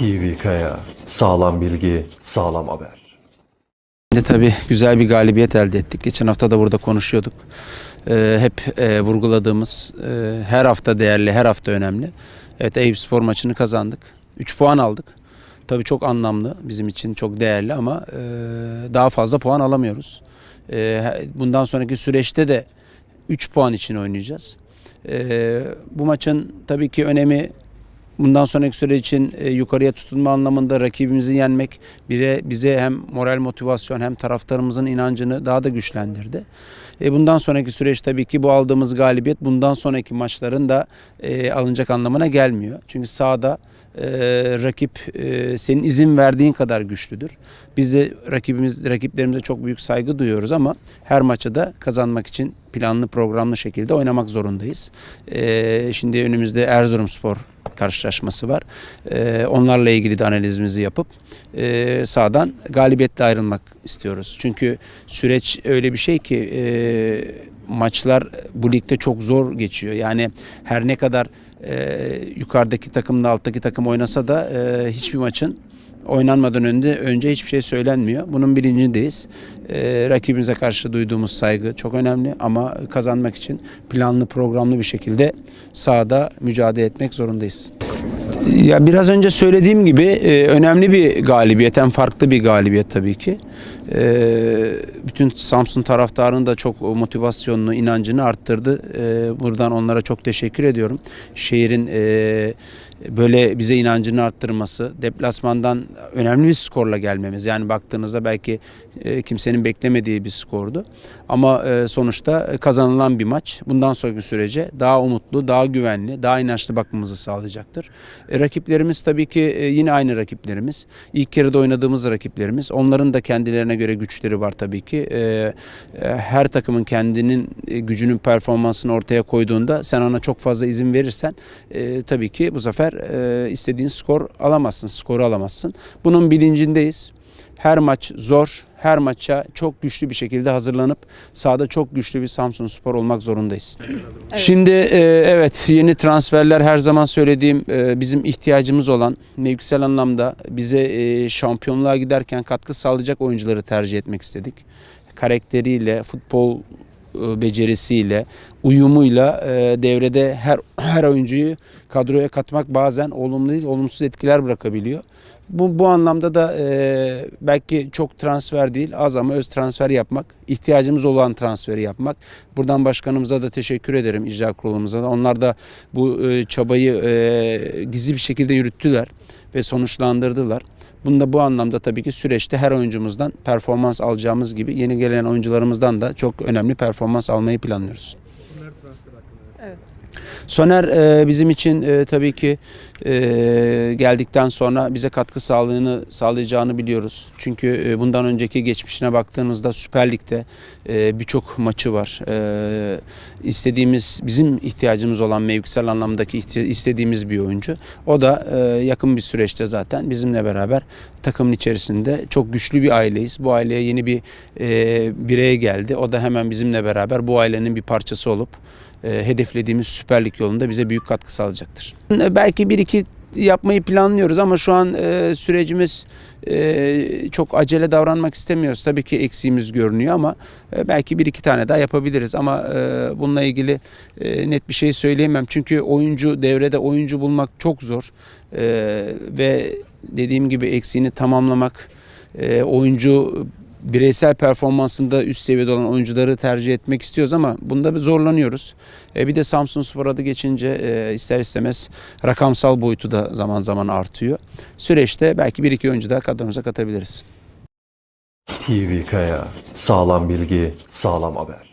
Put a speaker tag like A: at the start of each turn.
A: TV Kaya. Sağlam bilgi, sağlam haber.
B: De tabii güzel bir galibiyet elde ettik. Geçen hafta da burada konuşuyorduk. Ee, hep e, vurguladığımız e, her hafta değerli, her hafta önemli. Evet Eyüp Spor maçını kazandık. 3 puan aldık. Tabii çok anlamlı bizim için çok değerli ama e, daha fazla puan alamıyoruz. E, bundan sonraki süreçte de 3 puan için oynayacağız. E, bu maçın tabii ki önemi bundan sonraki süre için e, yukarıya tutunma anlamında rakibimizi yenmek bire, bize hem moral motivasyon hem taraftarımızın inancını daha da güçlendirdi. E, bundan sonraki süreç tabii ki bu aldığımız galibiyet bundan sonraki maçların da e, alınacak anlamına gelmiyor. Çünkü sahada rakip senin izin verdiğin kadar güçlüdür. Biz de rakibimiz rakiplerimize çok büyük saygı duyuyoruz ama her maçı da kazanmak için planlı programlı şekilde oynamak zorundayız. E, şimdi önümüzde Erzurumspor karşılaşması var. E, onlarla ilgili de analizimizi yapıp e, sahadan galibiyetle ayrılmak istiyoruz. Çünkü süreç öyle bir şey ki e, maçlar bu ligde çok zor geçiyor. Yani her ne kadar e, yukarıdaki takımla alttaki takım oynasa da e, hiçbir maçın oynanmadan önce önce hiçbir şey söylenmiyor. Bunun bilincindeyiz. E, rakibimize karşı duyduğumuz saygı çok önemli ama kazanmak için planlı programlı bir şekilde sahada mücadele etmek zorundayız. Ya biraz önce söylediğim gibi e, önemli bir galibiyet, hem farklı bir galibiyet tabii ki. E, bütün Samsun taraftarının da çok motivasyonunu, inancını arttırdı. E, buradan onlara çok teşekkür ediyorum. Şehrin e, böyle bize inancını arttırması, deplasmandan önemli bir skorla gelmemiz. Yani baktığınızda belki e, kimsenin beklemediği bir skordu. Ama e, sonuçta kazanılan bir maç. Bundan sonraki sürece daha umutlu, daha güvenli, daha inançlı bakmamızı sağlayacaktır. Rakiplerimiz tabii ki e, yine aynı rakiplerimiz. İlk yarıda oynadığımız rakiplerimiz. Onların da kendilerine göre güçleri var tabii ki. E, e, her takımın kendinin gücünün performansını ortaya koyduğunda sen ona çok fazla izin verirsen tabii ki bu sefer istediğin skor alamazsın, skoru alamazsın. Bunun bilincindeyiz. Her maç zor, her maça çok güçlü bir şekilde hazırlanıp sahada çok güçlü bir Samsun Spor olmak zorundayız. Şimdi e, evet yeni transferler her zaman söylediğim e, bizim ihtiyacımız olan mevkisel anlamda bize e, şampiyonluğa giderken katkı sağlayacak oyuncuları tercih etmek istedik. Karakteriyle, futbol becerisiyle, uyumuyla e, devrede her her oyuncuyu kadroya katmak bazen olumlu değil, olumsuz etkiler bırakabiliyor. Bu, bu anlamda da e, belki çok transfer değil az ama öz transfer yapmak, ihtiyacımız olan transferi yapmak. Buradan başkanımıza da teşekkür ederim icra kurulumuza da. Onlar da bu e, çabayı e, gizli bir şekilde yürüttüler ve sonuçlandırdılar. Bunda bu anlamda tabii ki süreçte her oyuncumuzdan performans alacağımız gibi yeni gelen oyuncularımızdan da çok önemli performans almayı planlıyoruz. Soner e, bizim için e, tabii ki e, geldikten sonra bize katkı sağlığını sağlayacağını biliyoruz. Çünkü e, bundan önceki geçmişine baktığımızda Süper Lig'de e, birçok maçı var. E, istediğimiz bizim ihtiyacımız olan mevkisel anlamdaki istediğimiz bir oyuncu. O da e, yakın bir süreçte zaten bizimle beraber takımın içerisinde çok güçlü bir aileyiz. Bu aileye yeni bir e, birey geldi. O da hemen bizimle beraber bu ailenin bir parçası olup hedeflediğimiz Süper Lig yolunda bize büyük katkı sağlayacaktır. E, Belki bir iki yapmayı planlıyoruz ama şu an e, sürecimiz e, çok acele davranmak istemiyoruz. Tabii ki eksiğimiz görünüyor ama e, belki bir iki tane daha yapabiliriz ama e, bununla ilgili e, net bir şey söyleyemem. Çünkü oyuncu devrede oyuncu bulmak çok zor E, ve dediğim gibi eksiğini tamamlamak e, oyuncu bireysel performansında üst seviyede olan oyuncuları tercih etmek istiyoruz ama bunda bir zorlanıyoruz. E, bir de Samsun Spor adı geçince e, ister istemez rakamsal boyutu da zaman zaman artıyor. Süreçte belki bir iki oyuncu daha kadromuza katabiliriz.
A: TV. Sağlam bilgi, sağlam haber.